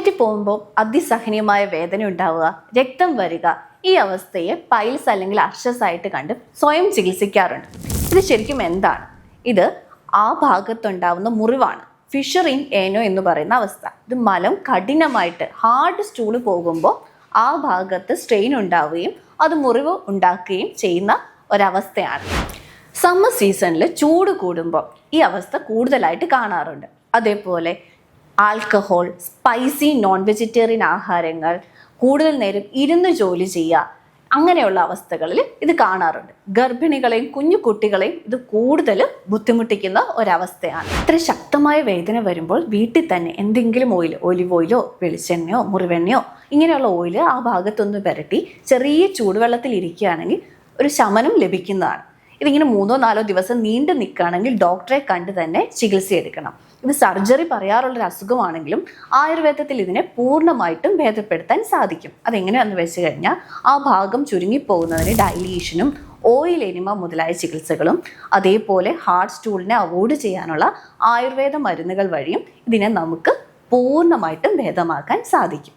ടോയ്ലറ്റിൽ പോകുമ്പോൾ അതിസഹനീയമായ വേദന ഉണ്ടാവുക രക്തം വരിക ഈ അവസ്ഥയെ പൈൽസ് അല്ലെങ്കിൽ അർഷസ് ആയിട്ട് കണ്ട് സ്വയം ചികിത്സിക്കാറുണ്ട്. ഇത് ശരിക്കും എന്താണ്? ഇത് ആ ഭാഗത്തുണ്ടാവുന്ന മുറിവാണ്. ഫിഷർ ഇൻ ഏനോ എന്ന് പറയുന്ന അവസ്ഥ. ഇത് മലം കഠിനമായിട്ട് ഹാർഡ് സ്റ്റൂൾ പോകുമ്പോൾ ആ ഭാഗത്ത് സ്ട്രെയിൻ ഉണ്ടാവുകയും അത് മുറിവ് ഉണ്ടാക്കുകയും ചെയ്യുന്ന ഒരവസ്ഥയാണ്. സമ്മർ സീസണിൽ ചൂട് കൂടുമ്പോൾ ഈ അവസ്ഥ കൂടുതലായിട്ട് കാണാറുണ്ട്. അതേപോലെ ആൽക്കഹോൾ സ്പൈസി നോൺ വെജിറ്റേറിയൻ ആഹാരങ്ങൾ കൂടുതൽ നേരം ഇരുന്ന് ജോലി ചെയ്യുക അങ്ങനെയുള്ള അവസ്ഥകളിൽ ഇത് കാണാറുണ്ട്. ഗർഭിണികളെയും കുഞ്ഞു കുട്ടികളെയും ഇത് കൂടുതൽ ബുദ്ധിമുട്ടിക്കുന്ന ഒരവസ്ഥയാണ്. ഇത്ര ശക്തമായ വേദന വരുമ്പോൾ വീട്ടിൽ തന്നെ എന്തെങ്കിലും ഓയിൽ ഒലിവ് ഓയിലോ വെളിച്ചെണ്ണയോ മുറിവെണ്ണയോ ഇങ്ങനെയുള്ള ഓയിൽ ആ ഭാഗത്തൊന്ന് പുരട്ടി ചെറിയ ചൂടുവെള്ളത്തിൽ ഇരിക്കുകയാണെങ്കിൽ ഒരു ശമനം ലഭിക്കുന്നതാണ്. ഇതിങ്ങനെ മൂന്നോ നാലോ ദിവസം നീണ്ടു നിൽക്കുകയാണെങ്കിൽ ഡോക്ടറെ കണ്ട് തന്നെ ചികിത്സ എടുക്കണം. ഇത് സർജറി പറയാറുള്ളൊരു അസുഖമാണെങ്കിലും ആയുർവേദത്തിൽ ഇതിനെ പൂർണമായിട്ടും ഭേദപ്പെടുത്താൻ സാധിക്കും. അതെങ്ങനെയാണെന്ന് വെച്ച് കഴിഞ്ഞാൽ ആ ഭാഗം ചുരുങ്ങിപ്പോകുന്നതിന് ഡൈലീഷനും ഓയിൽ എനിമ മുതലായ ചികിത്സകളും അതേപോലെ ഹാർട്ട് സ്റ്റൂളിനെ അവോയ്ഡ് ചെയ്യാനുള്ള ആയുർവേദ മരുന്നുകൾ വഴിയും ഇതിനെ നമുക്ക് പൂർണമായിട്ടും ഭേദമാക്കാൻ സാധിക്കും.